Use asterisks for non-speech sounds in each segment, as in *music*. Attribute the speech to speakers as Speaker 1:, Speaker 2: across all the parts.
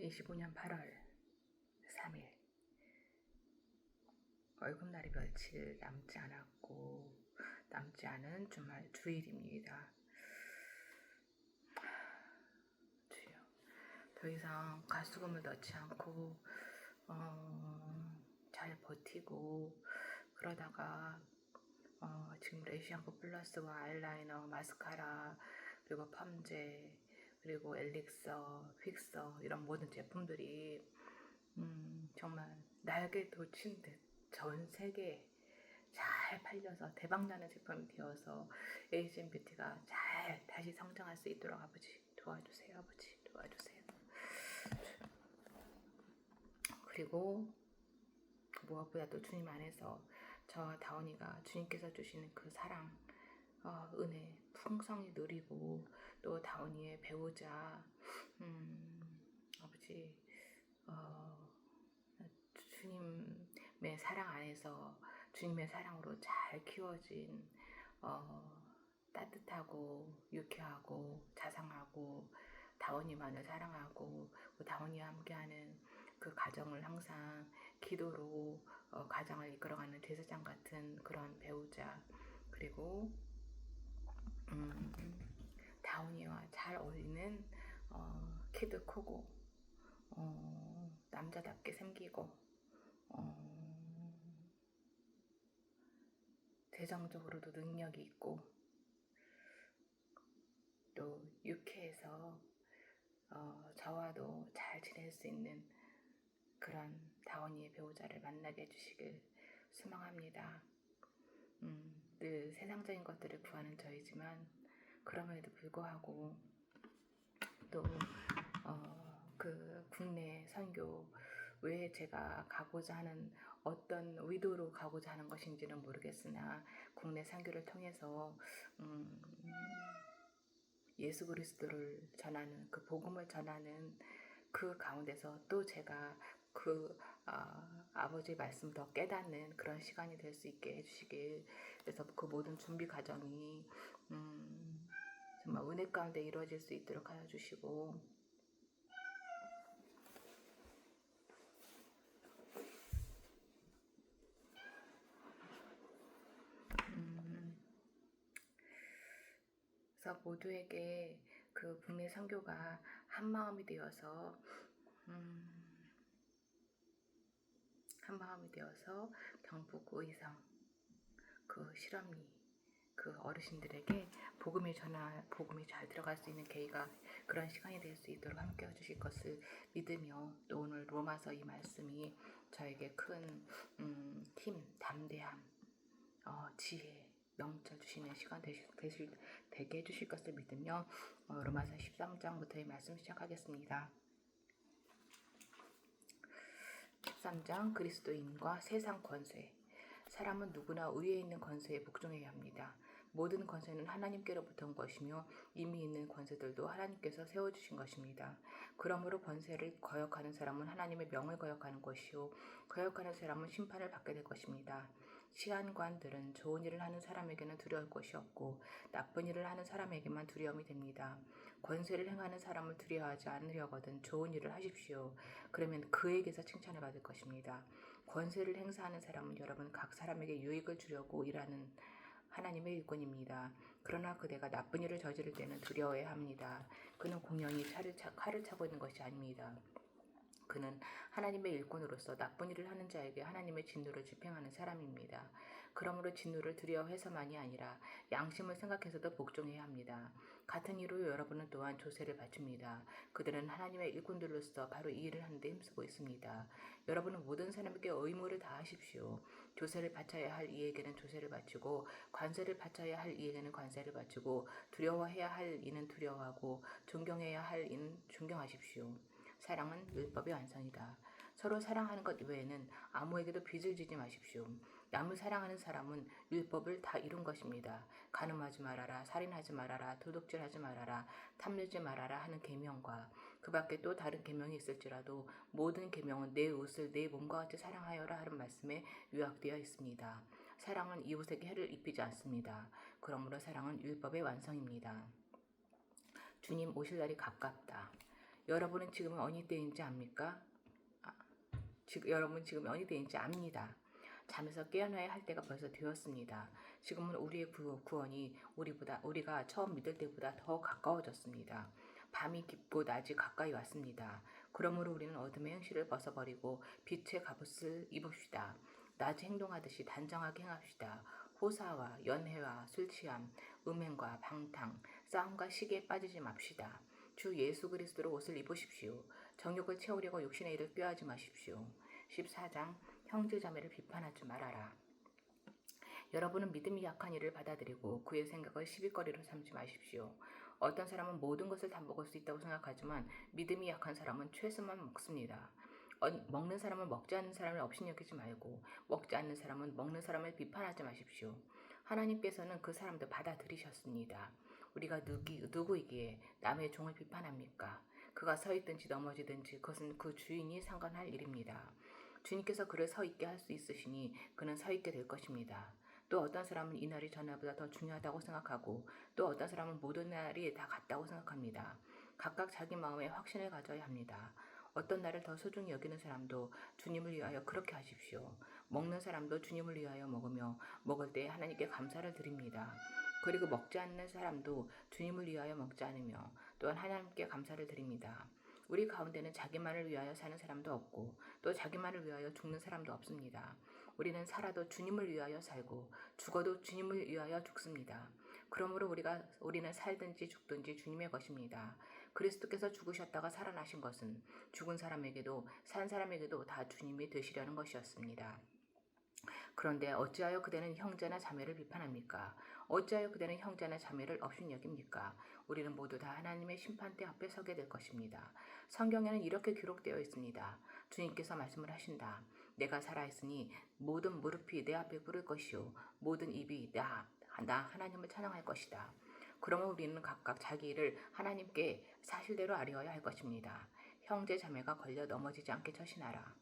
Speaker 1: 25년 8월 3일 월급날이 며칠 남지 않았고 남지 않은 주말 주일입니다. 주여 더 이상 가수금을 넣지 않고 어, 잘 버티고 그러다가 어, 지금 레시앙크 플러스와 아이라이너, 마스카라 그리고 펌제 그리고 엘릭서, 픽서 이런 모든 제품들이 음, 정말 날개 돋친 듯 전 세계에 잘 팔려서 대박나는 제품이 되어서 에이지앤 뷰티가 잘 다시 성장할 수 있도록 아버지 도와주세요 아버지 도와주세요. 그리고 무엇보다도 주님 안에서 저와 다원이가 주님께서 주시는 그 사랑 어, 은혜 풍성히 누리고 또 다원이의 배우자 음, 아버지 어, 주님의 사랑 안에서 주님의 사랑으로 잘 키워진 어, 따뜻하고 유쾌하고 자상하고 다원이만을 사랑하고 그 다원이와 함께하는 그 가정을 항상 기도로 어, 가정을 이끌어가는 제사장 같은 그런 배우자 그리고 음, 다운이와 잘 어울리는 어, 키도 크고 어, 남자답게 생기고 어, 재정적으로도 능력이 있고 또 유쾌해서 어, 저와도 잘 지낼 수 있는 그런 다원이의 배우자를 만나게 해주시길 소망합니다. 음, 늘 세상적인 것들을 구하는 저이지만 그럼에도 불구하고 또 어, 그 국내 선교 왜 제가 가고자 하는 어떤 의도로 가고자 하는 것인지는 모르겠으나 국내 선교를 통해서 음, 예수 그리스도를 전하는 그 복음을 전하는 그 가운데서 또 제가 그 아, 아버지의 말씀 더 깨닫는 그런 시간이 될 수 있게 해주시길. 그래서 그 모든 준비 과정이 음, 정말 은혜 가운데 이루어질 수 있도록 하여 주시고. 음, 그래서 모두에게 그 국내 선교가 한 마음이 되어서 음, 한 마음이 되어서 경북 의성 그 실험리 그 어르신들에게 복음이 전하 복음이 잘 들어갈 수 있는 계기가 그런 시간이 될 수 있도록 함께 해주실 것을 믿으며 또 오늘 로마서 이 말씀이 저에게 큰 음, 힘, 담대함, 어, 지혜, 명철 주시는 시간 되실, 되실, 되게 해주실 것을 믿으며 어, 로마서 13장부터의 말씀 시작하겠습니다. 13장 그리스도인과 세상 권세 사람은 누구나 위에 있는 권세에 복종해야 합니다. 모든 권세는 하나님께로부터 온 것이며 이미 있는 권세들도 하나님께서 세워주신 것입니다. 그러므로 권세를 거역하는 사람은 하나님의 명을 거역하는 것이요 거역하는 사람은 심판을 받게 될 것입니다. 시한관들은 좋은 일을 하는 사람에게는 두려울 것이 없고 나쁜 일을 하는 사람에게만 두려움이 됩니다. 권세를 행하는 사람을 두려워하지 않으려거든 좋은 일을 하십시오. 그러면 그에게서 칭찬을 받을 것입니다. 권세를 행사하는 사람은 여러분 각 사람에게 유익을 주려고 일하는 하나님의 일꾼입니다. 그러나 그대가 나쁜 일을 저지를 때는 두려워해야 합니다. 그는 공연히 차를 차, 칼을 차고 있는 것이 아닙니다. 그는 하나님의 일꾼으로서 나쁜 일을 하는 자에게 하나님의 진노를 집행하는 사람입니다. 그러므로 진노를 두려워해서만이 아니라 양심을 생각해서도 복종해야 합니다. 같은 이유로 여러분은 또한 조세를 바칩니다. 그들은 하나님의 일꾼들로서 바로 이 일을 하는데 힘쓰고 있습니다. 여러분은 모든 사람에게 의무를 다하십시오. 조세를 바쳐야 할 이에게는 조세를 바치고 관세를 바쳐야 할 이에게는 관세를 바치고 두려워해야 할 이는 두려워하고 존경해야 할 이는 존경하십시오. 사랑은 율법의 완성이다. 서로 사랑하는 것 외에는 아무에게도 빚을 지지 마십시오. 남을 사랑하는 사람은 율법을 다 이룬 것입니다. 간음하지 말아라, 살인하지 말아라, 도둑질하지 말아라, 탐내지 말아라 하는 계명과 그 밖에 또 다른 계명이 있을지라도 모든 계명은 내 옷을 내 몸과 같이 사랑하여라 하는 말씀에 요약되어 있습니다. 사랑은 이웃에게 해를 입히지 않습니다. 그러므로 사랑은 율법의 완성입니다. 주님 오실 날이 가깝다. 여러분은 지금 어느 때인지 압니까? 아, 지금 여러분 지금 어느 때인지 압니다. 잠에서 깨어나야 할 때가 벌써 되었습니다. 지금은 우리의 구- 구원이 우리보다 우리가 처음 믿을 때보다 더 가까워졌습니다. 밤이 깊고 낮이 가까이 왔습니다. 그러므로 우리는 어둠의 행실을 벗어버리고 빛의 갑옷을 입읍시다. 낮에 행동하듯이 단정하게 행합시다. 호사와 연회와 술취함, 음행과 방탕, 싸움과 시기에 빠지지 맙시다. 주 예수 그리스도로 옷을 입으십시오. 정욕을 채우려고 욕심의 일을 꾀하지 마십시오. 14장 형제 자매를 비판하지 말아라. 여러분은 믿음이 약한 이를 받아들이고 그의 생각을 시비거리로 삼지 마십시오. 어떤 사람은 모든 것을 다 먹을 수 있다고 생각하지만 믿음이 약한 사람은 채소만 먹습니다. 어, 먹는 사람은 먹지 않는 사람을 업신여기지 말고 먹지 않는 사람은 먹는 사람을 비판하지 마십시오. 하나님께서는 그 사람도 받아들이셨습니다. 우리가 누기, 누구이기에 남의 종을 비판합니까? 그가 서 있든지 넘어지든지 그것은 그 주인이 상관할 일입니다. 주님께서 그를 서 있게 할 수 있으시니 그는 서 있게 될 것입니다. 또 어떤 사람은 이 날이 전날보다 더 중요하다고 생각하고 또 어떤 사람은 모든 날이 다 같다고 생각합니다. 각각 자기 마음에 확신을 가져야 합니다. 어떤 날을 더 소중히 여기는 사람도 주님을 위하여 그렇게 하십시오. 먹는 사람도 주님을 위하여 먹으며 먹을 때 하나님께 감사를 드립니다. 그리고 먹지 않는 사람도 주님을 위하여 먹지 않으며 또한 하나님께 감사를 드립니다. 우리 가운데는 자기만을 위하여 사는 사람도 없고 또 자기만을 위하여 죽는 사람도 없습니다. 우리는 살아도 주님을 위하여 살고 죽어도 주님을 위하여 죽습니다. 그러므로 우리가 우리는 살든지 죽든지 주님의 것입니다. 그리스도께서 죽으셨다가 살아나신 것은 죽은 사람에게도 산 사람에게도 다 주님이 되시려는 것이었습니다. 그런데 어찌하여 그대는 형제나 자매를 비판합니까? 어찌하여 그대는 형제나 자매를 업신 여깁니까? 우리는 모두 다 하나님의 심판대 앞에 서게 될 것입니다. 성경에는 이렇게 기록되어 있습니다. 주님께서 말씀을 하신다. 내가 살아있으니 모든 무릎이 내 앞에 꿇을 것이요 모든 입이 나, 나 하나님을 찬양할 것이다. 그러면 우리는 각각 자기 일을 하나님께 사실대로 아뢰어야 할 것입니다. 형제 자매가 걸려 넘어지지 않게 처신하라.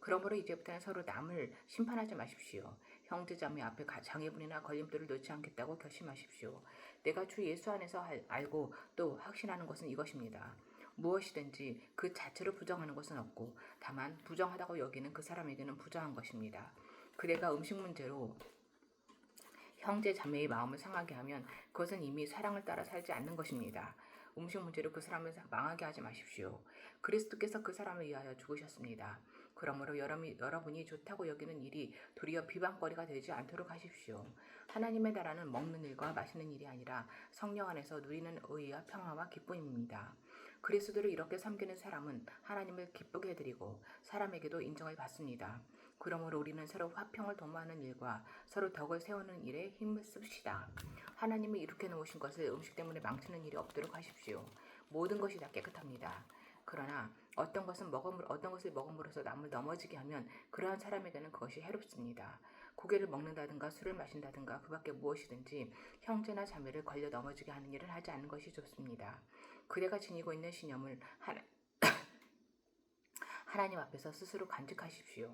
Speaker 1: 그러므로 이제부터는 서로 남을 심판하지 마십시오. 형제 자매 앞에 가- 장애분이나 걸림돌을 놓지 않겠다고 결심하십시오. 내가 주 예수 안에서 알- 알고 또 확신하는 것은 이것입니다. 무엇이든지 그 자체로 부정하는 것은 없고 다만 부정하다고 여기는 그 사람에게는 부정한 것입니다. 그대가 음식 문제로 형제 자매의 마음을 상하게 하면 그것은 이미 사랑을 따라 살지 않는 것입니다. 음식 문제로 그 사람을 망하게 하지 마십시오. 그리스도께서 그 사람을 위하여 죽으셨습니다. 그러므로 여러분이, 좋다고 여기는 일이 도리어 비방거리가 되지 않도록 하십시오. 하나님의 나라는 먹는 일과 마시는 일이 아니라 성령 안에서 누리는 의와 평화와 기쁨입니다. 그리스도를 이렇게 섬기는 사람은 하나님을 기쁘게 해드리고 사람에게도 인정을 받습니다. 그러므로 우리는 서로 화평을 도모하는 일과 서로 덕을 세우는 일에 힘을 씁시다. 하나님이 이렇게 놓으신 것을 음식 때문에 망치는 일이 없도록 하십시오. 모든 것이 다 깨끗합니다. 그러나 어떤 것은 먹음으로 어떤 것을 먹음으로써 남을 넘어지게 하면 그러한 사람에게는 그것이 해롭습니다. 고개를 먹는다든가 술을 마신다든가 그밖에 무엇이든지 형제나 자매를 걸려 넘어지게 하는 일을 하지 않는 것이 좋습니다. 그대가 지니고 있는 신념을 하나, *coughs* 하나님 앞에서 스스로 간직하십시오.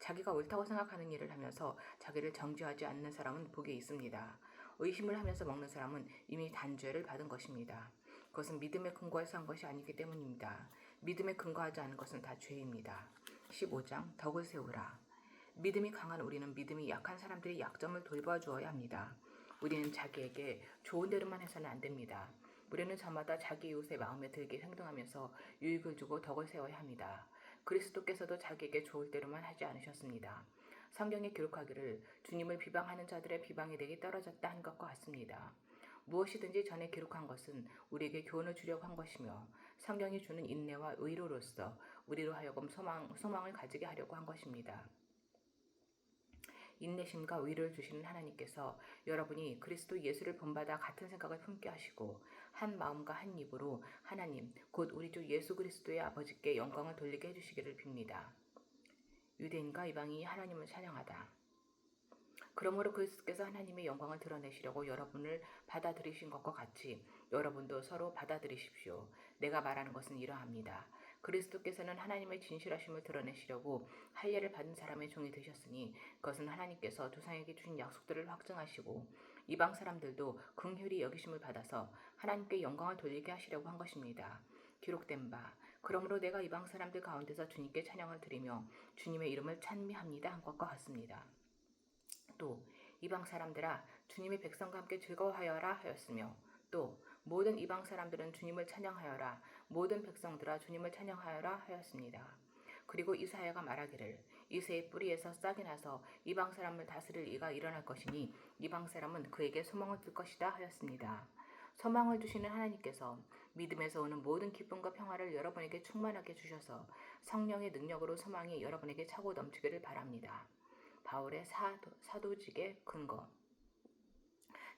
Speaker 1: 자기가 옳다고 생각하는 일을 하면서 자기를 정죄하지 않는 사람은 복이 있습니다. 의심을 하면서 먹는 사람은 이미 단죄를 받은 것입니다. 그것은 믿음에 근거해서 한 것이 아니기 때문입니다. 믿음에 근거하지 않은 것은 다 죄입니다. 15장 덕을 세우라. 믿음이 강한 우리는 믿음이 약한 사람들의 약점을 돌봐주어야 합니다. 우리는 자기에게 좋은 대로만 해서는 안 됩니다. 우리는 저마다 자기 이웃의 마음에 들게 행동하면서 유익을 주고 덕을 세워야 합니다. 그리스도께서도 자기에게 좋을 대로만 하지 않으셨습니다. 성경에 기록하기를 주님을 비방하는 자들의 비방이 내게 떨어졌다 한 것과 같습니다. 무엇이든지 전에 기록한 것은 우리에게 교훈을 주려고 한 것이며 성경이 주는 인내와 의로로서 우리로 하여금 소망, 소망을 가지게 하려고 한 것입니다. 인내심과 의를 주시는 하나님께서 여러분이 그리스도 예수를 본받아 같은 생각을 품게 하시고 한 마음과 한 입으로 하나님 곧 우리 주 예수 그리스도의 아버지께 영광을 돌리게 해주시기를 빕니다. 유대인과 이방인이 하나님을 찬양하다. 그러므로 그리스도께서 하나님의 영광을 드러내시려고 여러분을 받아들이신 것과 같이 여러분도 서로 받아들이십시오. 내가 말하는 것은 이러합니다. 그리스도께서는 하나님의 진실하심을 드러내시려고 할례를 받은 사람의 종이 되셨으니 그것은 하나님께서 조상에게 주신 약속들을 확증하시고 이방 사람들도 긍휼히 여기심을 받아서 하나님께 영광을 돌리게 하시려고 한 것입니다. 기록된 바 그러므로 내가 이방 사람들 가운데서 주님께 찬양을 드리며 주님의 이름을 찬미합니다 한 것과 같습니다. 또 이방 사람들아 주님의 백성과 함께 즐거워하여라 하였으며 또 모든 이방 사람들은 주님을 찬양하여라 모든 백성들아 주님을 찬양하여라 하였습니다. 그리고 이사야가 말하기를 이새의 뿌리에서 싹이 나서 이방 사람을 다스릴 이가 일어날 것이니 이방 사람은 그에게 소망을 둘 것이다 하였습니다. 소망을 주시는 하나님께서 믿음에서 오는 모든 기쁨과 평화를 여러분에게 충만하게 주셔서 성령의 능력으로 소망이 여러분에게 차고 넘치기를 바랍니다. 바울의 사도, 사도직의 근거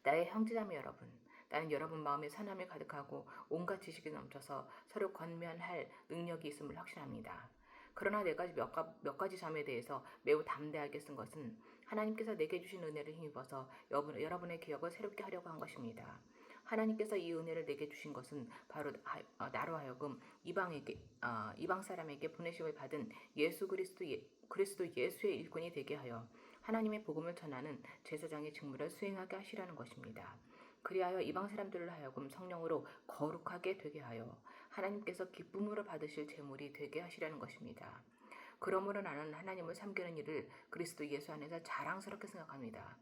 Speaker 1: 나의 형제자매 여러분 나는 여러분 마음에 선함이 가득하고 온갖 지식이 넘쳐서 서로 권면할 능력이 있음을 확신합니다. 그러나 네 가지 몇, 가, 몇 가지 점에 대해서 매우 담대하게 쓴 것은 하나님께서 내게 주신 은혜를 힘입어서 여러분, 여러분의 기억을 새롭게 하려고 한 것입니다. 하나님께서 이 은혜를 내게 주신 것은 바로 하, 어, 나로 하여금 이방에게 어, 이방 사람에게 보내심을 받은 예수 그리스도 예, 그리스도 예수의 일꾼이 되게 하여 하나님의 복음을 전하는 제사장의 직무를 수행하게 하시라는 것입니다. 그리하여 이방 사람들을 하여금 성령으로 거룩하게 되게 하여 하나님께서 기쁨으로 받으실 제물이 되게 하시라는 것입니다. 그러므로 나는 하나님을 섬기는 일을 그리스도 예수 안에서 자랑스럽게 생각합니다.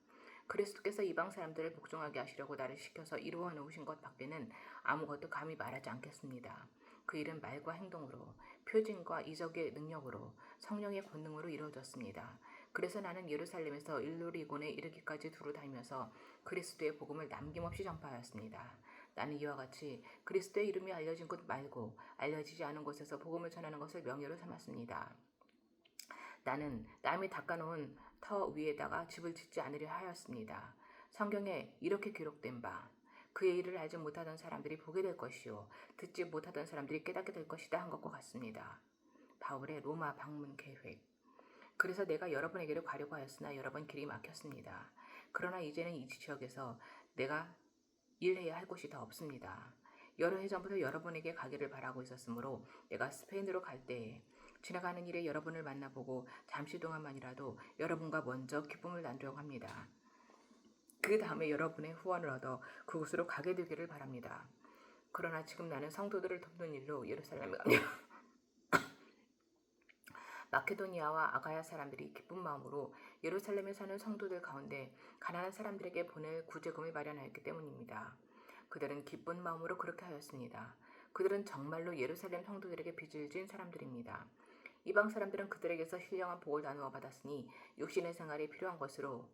Speaker 1: 그리스도께서 이방 사람들을 복종하게 하시려고 나를 시켜서 이루어 놓으신 것 밖에는 아무것도 감히 말하지 않겠습니다. 그 일은 말과 행동으로, 표징과 이적의 능력으로, 성령의 권능으로 이루어졌습니다. 그래서 나는 예루살렘에서 일루리곤에 이르기까지 두루 다니면서 그리스도의 복음을 남김없이 전파하였습니다. 나는 이와 같이 그리스도의 이름이 알려진 곳 말고 알려지지 않은 곳에서 복음을 전하는 것을 명예로 삼았습니다. 나는 남이 닦아놓은 터 위에다가 집을 짓지 않으려 하였습니다. 성경에 이렇게 기록된 바 그의 일을 알지 못하던 사람들이 보게 될 것이요 듣지 못하던 사람들이 깨닫게 될 것이다 한 것과 같습니다. 바울의 로마 방문 계획 그래서 내가 여러분에게로 가려고 하였으나 여러분 길이 막혔습니다. 그러나 이제는 이 지역에서 내가 일해야 할 곳이 더 없습니다. 여러 해 전부터 여러분에게 가기를 바라고 있었으므로 내가 스페인으로 갈 때에 지나가는 일에 여러분을 만나보고 잠시 동안만이라도 여러분과 먼저 기쁨을 나누려고 합니다. 그 다음에 여러분의 후원을 얻어 그곳으로 가게 되기를 바랍니다. 그러나 지금 나는 성도들을 돕는 일로 예루살렘에 가며 *coughs* 마케도니아와 아가야 사람들이 기쁜 마음으로 예루살렘에 사는 성도들 가운데 가난한 사람들에게 보낼 구제금을 마련하였기 때문입니다. 그들은 기쁜 마음으로 그렇게 하였습니다. 그들은 정말로 예루살렘 성도들에게 빚을 진 사람들입니다. 이방 사람들은 그들에게서 신령한 복을 나누어 받았으니 육신의 생활이 필요한 것으로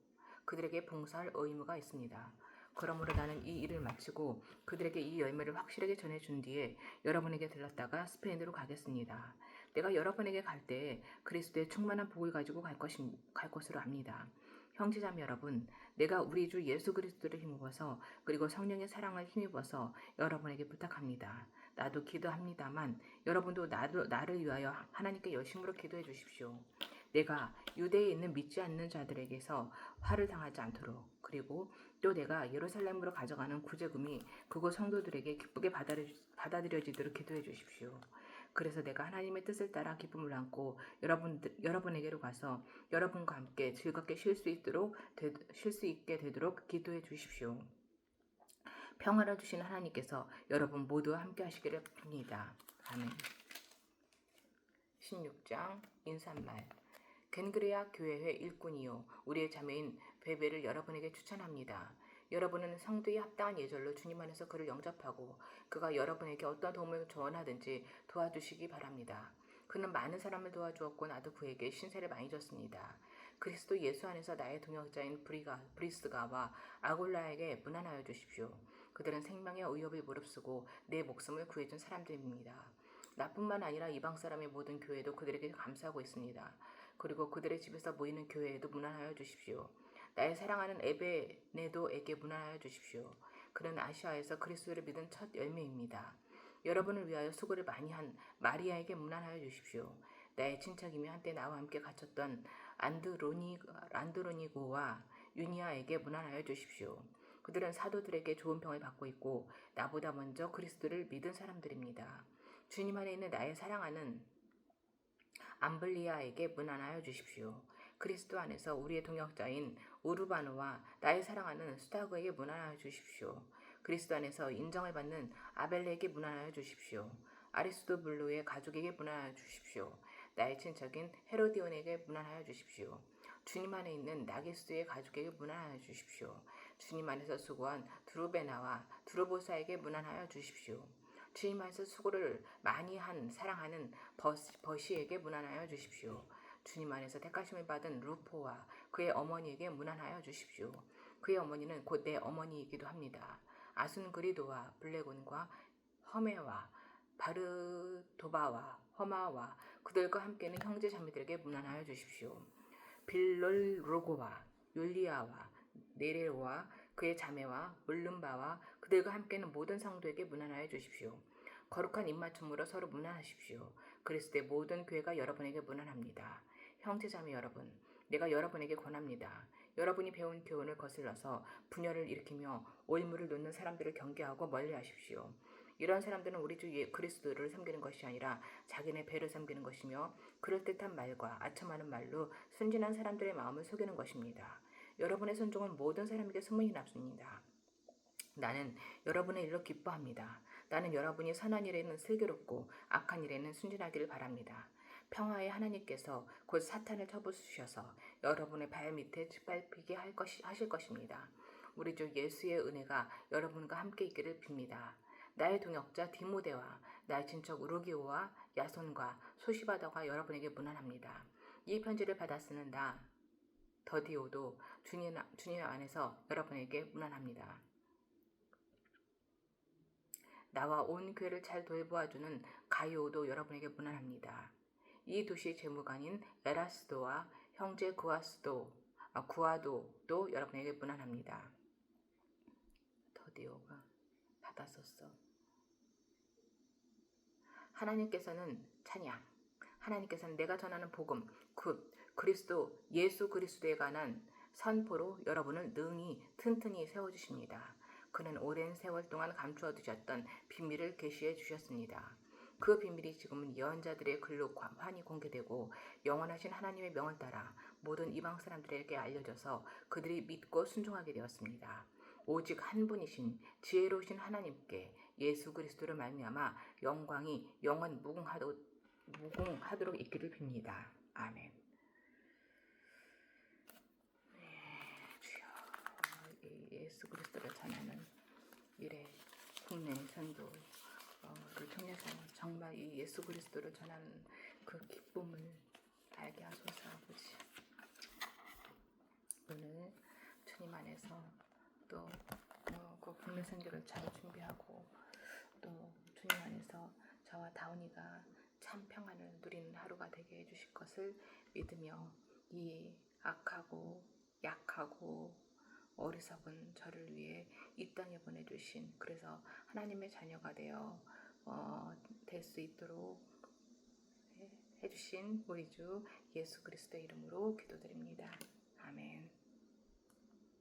Speaker 1: 그들에게 봉사할 의무가 있습니다. 그러므로 나는 이 일을 마치고 그들에게 이 열매를 확실하게 전해준 뒤에 여러분에게 들렀다가 스페인으로 가겠습니다. 내가 여러분에게 갈 때에 그리스도의 충만한 복을 가지고 갈, 것임, 갈 것으로 압니다. 형제자매 여러분, 내가 우리 주 예수 그리스도를 힘입어서 그리고 성령의 사랑을 힘입어서 여러분에게 부탁합니다. 나도 기도합니다만 여러분도 나도 나를 위하여 하나님께 열심으로 기도해 주십시오. 내가 유대에 있는 믿지 않는 자들에게서 화를 당하지 않도록 그리고 또 내가 예루살렘으로 가져가는 구제금이 그곳 성도들에게 기쁘게 받아들여지도록 기도해 주십시오. 그래서 내가 하나님의 뜻을 따라 기쁨을 안고 여러분 여러분에게로 가서 여러분과 함께 즐겁게 쉴 수 있도록 쉴 수 있게 되도록 기도해 주십시오. 평화를 주시는 하나님께서 여러분 모두와 함께 하시기를 빕니다. 아멘. 16장 인사말 겐그레아 교회회 일꾼이요 우리의 자매인 베베를 여러분에게 추천합니다. 여러분은 성도에 합당한 예절로 주님 안에서 그를 영접하고 그가 여러분에게 어떤 도움을 조언하든지 도와주시기 바랍니다. 그는 많은 사람을 도와주었고 나도 그에게 신세를 많이 졌습니다. 그리스도 예수 안에서 나의 동역자인 브리가, 브리스가와 아골라에게 무난하여 주십시오. 그들은 생명의 위협을 무릅쓰고 내 목숨을 구해준 사람들입니다. 나뿐만 아니라 이방 사람의 모든 교회도 그들에게 감사하고 있습니다. 그리고 그들의 집에서 모이는 교회에도 무난하여 주십시오. 나의 사랑하는 에베네도에게 문안하여 주십시오. 그는 아시아에서 그리스도를 믿은 첫 열매입니다. 여러분을 위하여 수고를 많이 한 마리아에게 문안하여 주십시오. 나의 친척이며 한때 나와 함께 갇혔던 안드로니, 안드로니고와 유니아에게 문안하여 주십시오. 그들은 사도들에게 좋은 평을 받고 있고 나보다 먼저 그리스도를 믿은 사람들입니다. 주님 안에 있는 나의 사랑하는 암블리아에게 문안하여 주십시오. 그리스도 안에서 우리의 동역자인 우르바누와 나의 사랑하는 수다그에게 문안하여 주십시오. 그리스도 안에서 인정을 받는 아벨레에게 문안하여 주십시오. 아리스토블루의 가족에게 문안하여 주십시오. 나의 친척인 헤로디온에게 문안하여 주십시오. 주님 안에 있는 나게스의 가족에게 문안하여 주십시오. 주님 안에서 수고한 두루베나와 두루보사에게 문안하여 주십시오. 주님 안에서 수고를 많이 한 사랑하는 버시, 버시에게 문안하여 주십시오. 주님 안에서 택하심을 받은 루포와 그의 어머니에게 문안하여 주십시오. 그의 어머니는 곧 내 어머니이기도 합니다. 아순 그리도와 블레곤과 허메와 바르도바와 허마와 그들과 함께는 형제 자매들에게 문안하여 주십시오. 빌롤로고와 율리아와 네레로와 그의 자매와 울름바와 그들과 함께는 모든 성도에게 문안하여 주십시오. 거룩한 입맞춤으로 서로 문안하십시오. 그리스도의 모든 교회가 여러분에게 문안합니다. 형제 자매 여러분, 내가 여러분에게 권합니다. 여러분이 배운 교훈을 거슬러서 분열을 일으키며 올무를 놓는 사람들을 경계하고 멀리하십시오. 이런 사람들은 우리 주 예- 그리스도를 섬기는 것이 아니라 자기네 배를 섬기는 것이며 그럴듯한 말과 아첨하는 말로 순진한 사람들의 마음을 속이는 것입니다. 여러분의 순종은 모든 사람에게 소문이 났습니다. 나는 여러분의 일로 기뻐합니다. 나는 여러분이 선한 일에는 슬기롭고 악한 일에는 순진하기를 바랍니다. 평화의 하나님께서 곧 사탄을 쳐부수셔서 여러분의 발 밑에 짓밟히게 할 것이, 하실 것입니다. 우리 주 예수의 은혜가 여러분과 함께 있기를 빕니다. 나의 동역자 디모데와 나의 친척 우르기오와 야손과 소시바다가 여러분에게 문안합니다. 이 편지를 받아 쓰는 나 더디오도 주님, 주님 안에서 여러분에게 문안합니다. 나와 온 교회를 잘 돌보아주는 가이오도 여러분에게 문안합니다. 이 도시의 재무관인 에라스도와 형제 구아스도, 아, 구아도도 여러분에게 문안합니다. 더디오가 받았었어. 하나님께서는 찬양. 하나님께서는 내가 전하는 복음, 곧 그리스도 예수 그리스도에 관한 선포로 여러분을 능히 튼튼히 세워주십니다. 그는 오랜 세월 동안 감추어 두셨던 비밀을 계시해 주셨습니다. 그 비밀이 지금은 예언자들의 글로 관- 환히 공개되고 영원하신 하나님의 명을 따라 모든 이방 사람들에게 알려져서 그들이 믿고 순종하게 되었습니다. 오직 한 분이신 지혜로우신 하나님께 예수 그리스도를 말미암아 영광이 영원 무궁하도, 무궁하도록 있기를 빕니다. 아멘. 네, 주여 이 예수 그리스도를 전하는 일에 국내 선도를 통해서 정말 이 예수 그리스도를 전하는 그 기쁨을 알게 하소서 아버지. 오늘 주님 안에서 또 어, 그 국내 선교를 잘 준비하고 또 주님 안에서 저와 다운이가 참 평안을 누리는 하루가 되게 해주실 것을 믿으며 이 악하고 약하고 어리석은 저를 위해 이 땅에 보내주신 그래서 하나님의 자녀가 되어 어, 될 수 있도록 해- 해주신 우리 주 예수 그리스도 이름으로 기도드립니다. 아멘.